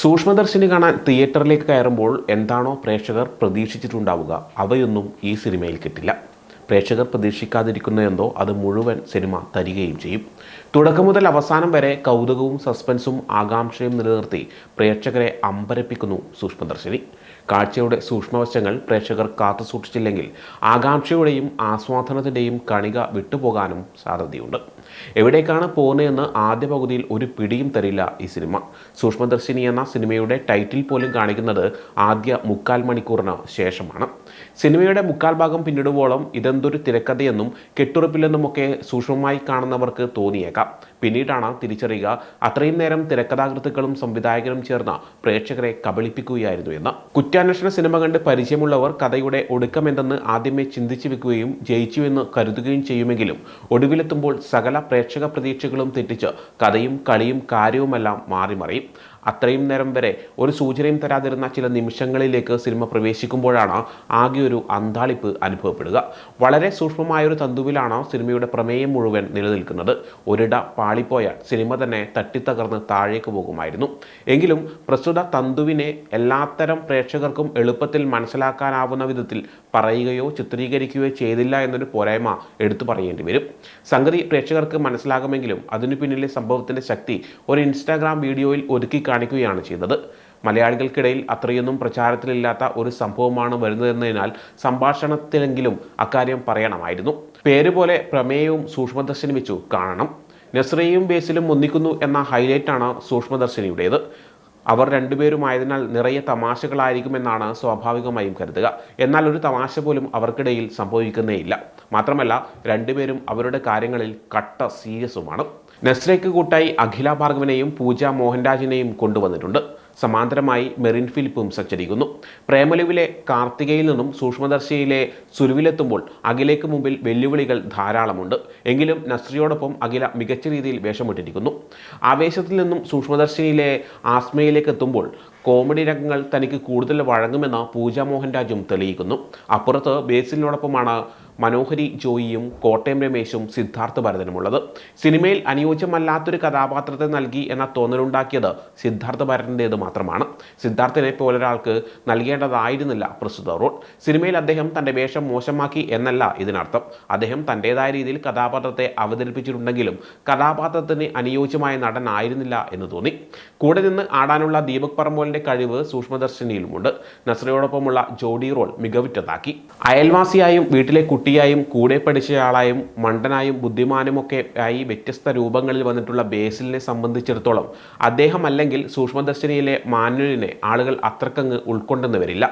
സൂക്ഷ്മദർശിനി കാണാൻ തിയേറ്ററിലേക്ക് കയറുമ്പോൾ എന്താണോ പ്രേക്ഷകർ പ്രതീക്ഷിച്ചിട്ടുണ്ടാവുക അവയൊന്നും ഈ സിനിമയിൽ കിട്ടില്ല. പ്രേക്ഷകർ പ്രതീക്ഷിക്കാതിരിക്കുന്ന എന്തോ അത് മുഴുവൻ സിനിമ തരികയും ചെയ്യും. തുടക്കം മുതൽ അവസാനം വരെ കൗതുകവും സസ്പെൻസും ആകാംക്ഷയും നിലനിർത്തി പ്രേക്ഷകരെ അമ്പരപ്പിക്കുന്നു സൂക്ഷ്മദർശിനി. കാഴ്ചയുടെ സൂക്ഷ്മവശങ്ങൾ പ്രേക്ഷകർ കാത്തു സൂക്ഷിച്ചില്ലെങ്കിൽ ആകാംക്ഷയുടെയും ആസ്വാദനത്തിന്റെയും കണിക വിട്ടുപോകാനും സാധ്യതയുണ്ട്. എവിടേക്കാണ് പോകുന്നതെന്ന് ആദ്യ പകുതിയിൽ ഒരു പിടിയും തരില്ല ഈ സിനിമ. സൂക്ഷ്മദർശിനി എന്ന സിനിമയുടെ ടൈറ്റിൽ പോലും കാണിക്കുന്നത് ആദ്യ മുക്കാൽ മണിക്കൂറിന് ശേഷമാണ്. സിനിമയുടെ മുക്കാൽ ഭാഗം പിന്നിടുവോളം ഇതെന്തൊരു തിരക്കഥയെന്നും കെട്ടുറപ്പില്ലെന്നുമൊക്കെ സൂക്ഷ്മമായി കാണുന്നവർക്ക് തോന്നിയേക്കാം. പിന്നീടാണ് തിരിച്ചറിയുക അത്രയും നേരം തിരക്കഥാകൃത്തുക്കളും സംവിധായകരും ചേർന്ന പ്രേക്ഷകരെ കബളിപ്പിക്കുകയായിരുന്നു എന്ന്. കുറ്റാന്വേഷണ സിനിമ കണ്ട് പരിചയമുള്ളവർ കഥയുടെ ഒടുക്കമെന്തെന്ന് ആദ്യമേ ചിന്തിച്ചു വെക്കുകയും ജയിച്ചുവെന്ന് കരുതുകയും ചെയ്യുമെങ്കിലും ഒടുവിലെത്തുമ്പോൾ സകല പ്രേക്ഷക പ്രതീക്ഷകളും തെറ്റിച്ച് കഥയും കളിയും കാര്യവുമെല്ലാം മാറി മറിയും അത്രയും നേരം വരെ ഒരു സൂചനയും തരാതിരുന്ന ചില നിമിഷങ്ങളിലേക്ക് സിനിമ പ്രവേശിക്കുമ്പോഴാണ് ആകെ ഒരു അന്താളിപ്പ് അനുഭവപ്പെടുക. വളരെ സൂക്ഷ്മമായ ഒരു തന്തുവിലാണ് സിനിമയുടെ പ്രമേയം മുഴുവൻ നിലനിൽക്കുന്നത്. ഒരിട പാളിപ്പോയാൽ സിനിമ തന്നെ തട്ടിത്തകർന്ന് താഴേക്ക് പോകുമായിരുന്നു. എങ്കിലും പ്രസ്തുത തന്തുവിനെ എല്ലാത്തരം പ്രേക്ഷകർക്കും എളുപ്പത്തിൽ മനസ്സിലാക്കാനാവുന്ന വിധത്തിൽ പറയുകയോ ചിത്രീകരിക്കുകയോ ചെയ്തില്ല എന്നൊരു പോരായ്മ എടുത്തു പറയേണ്ടി വരും. സംഗതി പ്രേക്ഷകർക്ക് മനസ്സിലാകുമെങ്കിലും അതിനു പിന്നിലെ സംഭവത്തിന്റെ ശക്തി ഒരു ഇൻസ്റ്റാഗ്രാം വീഡിയോയിൽ ഒതുക്കി കാണിക്കുകയാണ് ചെയ്തത്. മലയാളികൾക്കിടയിൽ അത്രയൊന്നും പ്രചാരത്തിലില്ലാത്ത ഒരു സംഭവമാണ് വരുന്നതെന്നതിനാൽ സംഭാഷണത്തിലെങ്കിലും അക്കാര്യം പറയണമായിരുന്നു. പേര് പോലെ പ്രമേയവും സൂക്ഷ്മദർശിനി വെച്ചു കാണണം. നസ്രയും ബേസിലും ഒന്നിക്കുന്നു എന്ന ഹൈലൈറ്റാണ് സൂക്ഷ്മദർശിനിയുടേത്. അവർ രണ്ടുപേരുമായതിനാൽ നിറയെ തമാശകളായിരിക്കുമെന്നാണ് സ്വാഭാവികമായും കരുതുക. എന്നാൽ ഒരു തമാശ പോലും അവർക്കിടയിൽ സംഭവിക്കുന്നേയില്ല. മാത്രമല്ല രണ്ടുപേരും അവരുടെ കാര്യങ്ങളിൽ കട്ട സീരിയസുമാണ്. നസ്രയ്ക്ക് കൂട്ടായി അഖില ഭാർഗവനെയും പൂജ മോഹൻരാജിനെയും കൊണ്ടുവന്നിട്ടുണ്ട്. സമാന്തരമായി മെറിൻ ഫിലിപ്പും സഞ്ചരിക്കുന്നു. പ്രേമലുവിലെ കാർത്തികയിൽ നിന്നും സൂക്ഷ്മദർശിയിലെ സുരുവിലെത്തുമ്പോൾ അഖിലയ്ക്ക് മുമ്പിൽ വെല്ലുവിളികൾ ധാരാളമുണ്ട്. എങ്കിലും നസ്രിയോടൊപ്പം അഖില മികച്ച രീതിയിൽ വേഷമിട്ടിരിക്കുന്നു. ആവേശത്തിൽ നിന്നും സൂക്ഷ്മദർശിനിയിലെ ആസ്മയിലേക്ക് എത്തുമ്പോൾ കോമഡി രംഗങ്ങൾ തനിക്ക് കൂടുതൽ വഴങ്ങുമെന്ന് പൂജ മോഹൻരാജും തെളിയിക്കുന്നു. അപ്പുറത്ത് ബേസിലിനോടൊപ്പമാണ് മനോഹരി ജോയിയും കോട്ടയം രമേശും സിദ്ധാർത്ഥ ഭരതനുമുള്ളത്. സിനിമയിൽ അനുയോജ്യമല്ലാത്തൊരു കഥാപാത്രത്തെ നൽകി എന്ന തോന്നലുണ്ടാക്കിയത് സിദ്ധാർത്ഥ ഭരതന്റേത് മാത്രമാണ്. സിദ്ധാർത്ഥിനെ പോലൊരാൾക്ക് നൽകേണ്ടതായിരുന്നില്ല പ്രസ്തുത റോൾ. സിനിമയിൽ അദ്ദേഹം തന്റെ വേഷം മോശമാക്കി എന്നല്ല ഇതിനർത്ഥം. അദ്ദേഹം തന്റേതായ രീതിയിൽ കഥാപാത്രത്തെ അവതരിപ്പിച്ചിട്ടുണ്ടെങ്കിലും കഥാപാത്രത്തിന് അനുയോജ്യമായ നടനായിരുന്നില്ല എന്ന് തോന്നി. കൂടെ നിന്ന് ആടാനുള്ള ദീപക് പറമ്പോലിന്റെ കഴിവ് സൂക്ഷ്മദർശിനിയിലുമുണ്ട്. നസ്രയോടൊപ്പമുള്ള ജോഡി റോൾ മികവുറ്റതാക്കി. അയൽവാസിയായും വീട്ടിലെ കുട്ടിയായും കൂടെ പഠിച്ചയാളായും മണ്ടനായും ബുദ്ധിമാനുമൊക്കെ ആയി വ്യത്യസ്ത രൂപങ്ങളിൽ വന്നിട്ടുള്ള ബേസിലിനെ സംബന്ധിച്ചിടത്തോളം അദ്ദേഹം അല്ലെങ്കിൽ സൂക്ഷ്മദർശിനിയിലെ മാനുവലിനെ ആളുകൾ അത്രക്കങ്ങ് ഉൾക്കൊണ്ടെന്ന് വരില്ല.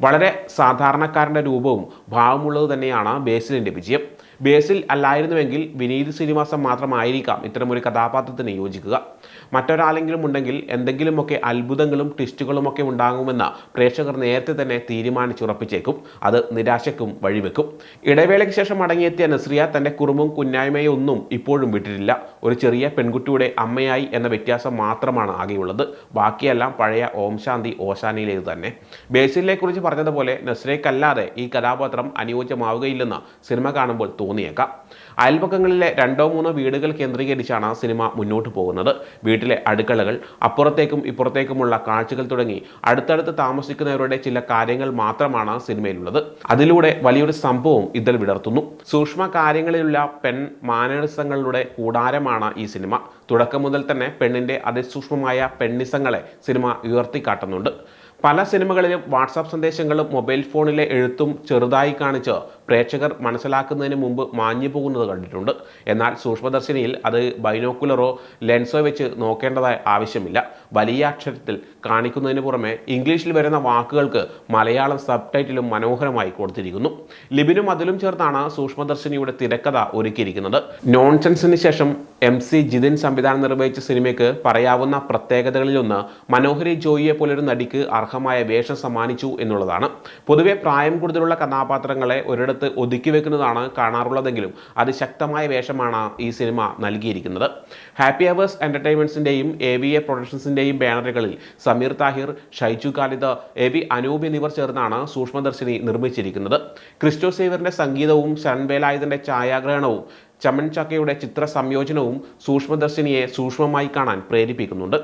വളരെ സാധാരണക്കാരന്റെ രൂപവും ഭാവമുള്ളത് തന്നെയാണ് ബേസിലിന്റെ വിജയം. ബേസിൽ അല്ലായിരുന്നുവെങ്കിൽ വിനീത് ശ്രീനിവാസൻ മാത്രമായിരിക്കാം ഇത്തരമൊരു കഥാപാത്രത്തിന് യോജിക്കുക. മറ്റൊരാളെങ്കിലും ഉണ്ടെങ്കിൽ എന്തെങ്കിലുമൊക്കെ അത്ഭുതങ്ങളും ട്വിസ്റ്റുകളുമൊക്കെ ഉണ്ടാകുമെന്ന് പ്രേക്ഷകർ നേരത്തെ തന്നെ തീരുമാനിച്ചുറപ്പിച്ചേക്കും. അത് നിരാശയ്ക്കും വഴിവെക്കും. ഇടവേളയ്ക്ക് ശേഷം മടങ്ങിയെത്തിയ നസ്രിയ തന്റെ കുറുമ്പും കുഞ്ഞായ്മയൊന്നും ഇപ്പോഴും വിട്ടിട്ടില്ല. ഒരു ചെറിയ പെൺകുട്ടിയുടെ അമ്മയായി എന്ന വ്യത്യാസം മാത്രമാണ് ആകെയുള്ളത്. ബാക്കിയെല്ലാം പഴയ ഓം ശാന്തി ഓശാനിയിലേത് തന്നെ. ബേസിലിനെ കുറിച്ച് പറഞ്ഞതുപോലെ നസ്രയ്ക്കല്ലാതെ ഈ കഥാപാത്രം അനുയോജ്യമാവുകയില്ലെന്ന് സിനിമ കാണുമ്പോൾ തോന്നിയേക്കാം. അയൽപക്കങ്ങളിലെ രണ്ടോ മൂന്നോ വീടുകൾ കേന്ദ്രീകരിച്ചാണ് ആ സിനിമ മുന്നോട്ട് പോകുന്നത്. വീട്ടിലെ അടുക്കളകൾ അപ്പുറത്തേക്കും ഇപ്പുറത്തേക്കുമുള്ള കാഴ്ചകൾ തുടങ്ങി അടുത്തടുത്ത് താമസിക്കുന്നവരുടെ ചില കാര്യങ്ങൾ മാത്രമാണ് സിനിമയിലുള്ളത്. അതിലൂടെ വലിയൊരു സംഭവം ഇതിൽ വിടർത്തുന്നു. സൂക്ഷ്മ കാര്യങ്ങളിലുള്ള പെൺ മാനേഴ്സങ്ങളുടെ കൂടാരമാണ് ഈ സിനിമ. തുടക്കം മുതൽ തന്നെ പെണ്ണിന്റെ അതിസൂക്ഷ്മമായ പെണ്ണിസങ്ങളെ സിനിമ ഉയർത്തിക്കാട്ടുന്നുണ്ട്. പല സിനിമകളിലും വാട്സാപ്പ് സന്ദേശങ്ങളും മൊബൈൽ ഫോണിലെ എഴുത്തും ചെറുതായി കാണിച്ച് പ്രേക്ഷകർ മനസ്സിലാക്കുന്നതിന് മുമ്പ് മാഞ്ഞു പോകുന്നത് കണ്ടിട്ടുണ്ട്. എന്നാൽ സൂക്ഷ്മദർശിനിയിൽ അത് ബൈനോക്കുലറോ ലെൻസോ വെച്ച് നോക്കേണ്ടതായ ആവശ്യമില്ല. വലിയ അക്ഷരത്തിൽ കാണിക്കുന്നതിന് പുറമെ ഇംഗ്ലീഷിൽ വരുന്ന വാക്കുകൾക്ക് മലയാളം സബ് ടൈറ്റിലും മനോഹരമായി കൊടുത്തിരിക്കുന്നു. ലിബിനും അതിലും ചേർത്താണ് സൂക്ഷ്മദർശിനിയുടെ തിരക്കഥ ഒരുക്കിയിരിക്കുന്നത്. നോൺസെൻസിന് ശേഷം എം സി ജിതിൻ സംവിധാനം നിർവഹിച്ച സിനിമയ്ക്ക് പറയാവുന്ന പ്രത്യേകതകളിലൊന്ന് മനോഹരി ജോയിയെ പോലൊരു നടിക്ക് അർഹമായ വേഷം സമ്മാനിച്ചു എന്നുള്ളതാണ്. പൊതുവെ പ്രായം കൂടുതലുള്ള കഥാപാത്രങ്ങളെ ഒരിടത്ത് ഒതുക്കി വെക്കുന്നതാണ് കാണാറുള്ളതെങ്കിലും അതിശക്തമായ വേഷമാണ് ഈ സിനിമ നൽകിയിരിക്കുന്നത്. ഹാപ്പി അവേഴ്സ് എന്റർടൈൻമെന്റ്സിന്റെയും എ വി എ പ്രൊഡക്ഷൻസിന്റെയും ബാനറുകളിൽ സമീർ താഹിർ ഷൈജു ഖാലിദ് എ വി അനൂപ് എന്നിവർ ചേർന്നാണ് സൂക്ഷ്മദർശിനി നിർമ്മിച്ചിരിക്കുന്നത്. ക്രിസ്റ്റോ സേവറിന്റെ സംഗീതവും ശരൺവേലായുധന്റെ ഛായാഗ്രഹണവും ചമൻ ചക്കയുടെ ചിത്ര സംയോജനവും സൂക്ഷ്മദർശിനിയെ സൂക്ഷ്മമായി കാണാൻ പ്രേരിപ്പിക്കുന്നുണ്ട്.